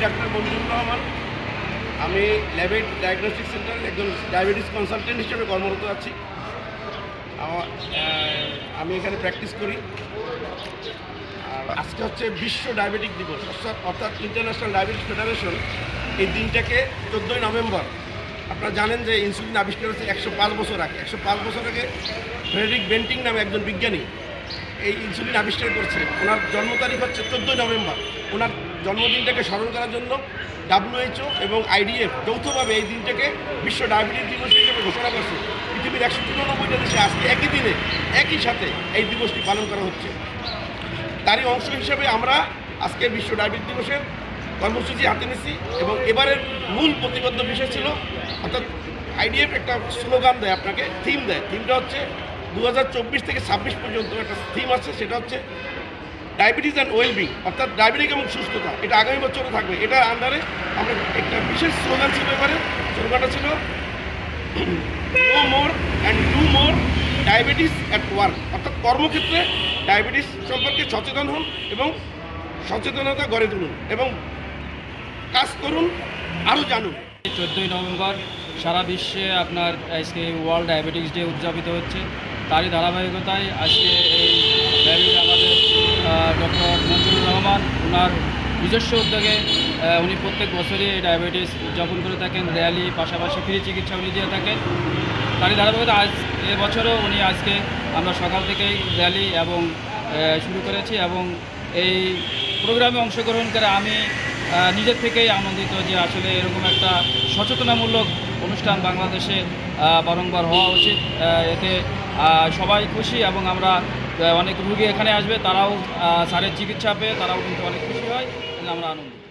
Doctor মঞ্জুর রহমান। আমি ল্যাবেট diagnostic সেন্টারে একজন ডায়াবেটিস কনসালটেন্ট হিসেবে কর্মরত আছি। আমি এখানে প্র্যাকটিস করি। আর আজকে হচ্ছে বিশ্ব ডায়াবেটিক দিবস। অর্থাৎ- অর্থাৎ ইন্টারন্যাশনাল ডায়াবেটিস ফেডারেশন এই দিনটাকে চোদ্দোই নভেম্বর। আপনারা জানেন যে ইনসুলিন আবিষ্কার হচ্ছে একশো পাঁচ বছর আগে। একশো পাঁচ বছর আগে ফ্রেডরিক বেন্টিং নামে একজন বিজ্ঞানী এই ইনসুলিন আবিষ্কার করছে ওনার জন্ম তারিখ হচ্ছে চোদ্দোই নভেম্বর। ওনার জন্মদিনটাকে স্মরণ করার জন্য ডাব্লিউএইচও এবং আইডিএফ যৌথভাবে এই দিনটাকে বিশ্ব ডায়াবেটিস দিবস হিসেবে ঘোষণা করছে। পৃথিবীর একশো চুরানব্বইটা দেশে আজকে একই দিনে, একই সাথে এই দিবসটি পালন করা হচ্ছে। তারই অংশ হিসেবে আমরা আজকে বিশ্ব ডায়াবেটিস দিবসের কর্মসূচি হাতে নিয়েছি এবং এবারের মূল প্রতিবদ্ধ বিষয় ছিল, অর্থাৎ আইডিএফ একটা স্লোগান দেয় আপনাকে থিম দেয়। থিমটা হচ্ছে দু হাজার চব্বিশ থেকে ছাব্বিশ পর্যন্ত একটা থিম আছে, সেটা হচ্ছে ডায়াবেটিস অ্যান্ড ওয়েলবিং অর্থাৎ ডায়াবেটিক এবং সুস্থতা, এটা আগামী বছরও থাকবে। এটার আন্ডারে আমরা একটা বিশেষ স্লোগান ছিল এবারে স্লোগানটা ছিল no more and do more diabetes at work অর্থাৎ কর্মক্ষেত্রে ডায়াবেটিস সম্পর্কে সচেতন হন এবং সচেতনতা গড়ে তুলুন এবং কাজ করুন, আরও জানুন। চোদ্দোই নভেম্বর সারা বিশ্বে আপনার আজকে ওয়ার্ল্ড ডায়াবেটিস ডে উদযাপিত হচ্ছে। তারই ধারাবাহিকতায় আজকে এই ডক্টর মঞ্জুরুর রহমান ওনার নিজস্ব উদ্যোগে উনি প্রত্যেক বছরই ডায়াবেটিস উদযাপন করে থাকেন, র্যালি, পাশাপাশি ফ্রি চিকিৎসা উনি দিয়ে থাকেন। তারই ধারাবাহিকতা আজ এবছরও উনি আজকে আমরা সকাল থেকেই র্যালি এবং শুরু করেছি এবং এই প্রোগ্রামে অংশগ্রহণ করে আমি নিজের থেকেই আনন্দিত যে আসলে এরকম একটা সচেতনামূলক অনুষ্ঠান বাংলাদেশে বারংবার হওয়া উচিত। এতে সবাই খুশি এবং আমরা অনেক রুগী এখানে আসবে, তারাও সারের চিকিৎসা পেয়ে তারাও কিন্তু অনেক খুশি হয়, আমরা আনন্দিত।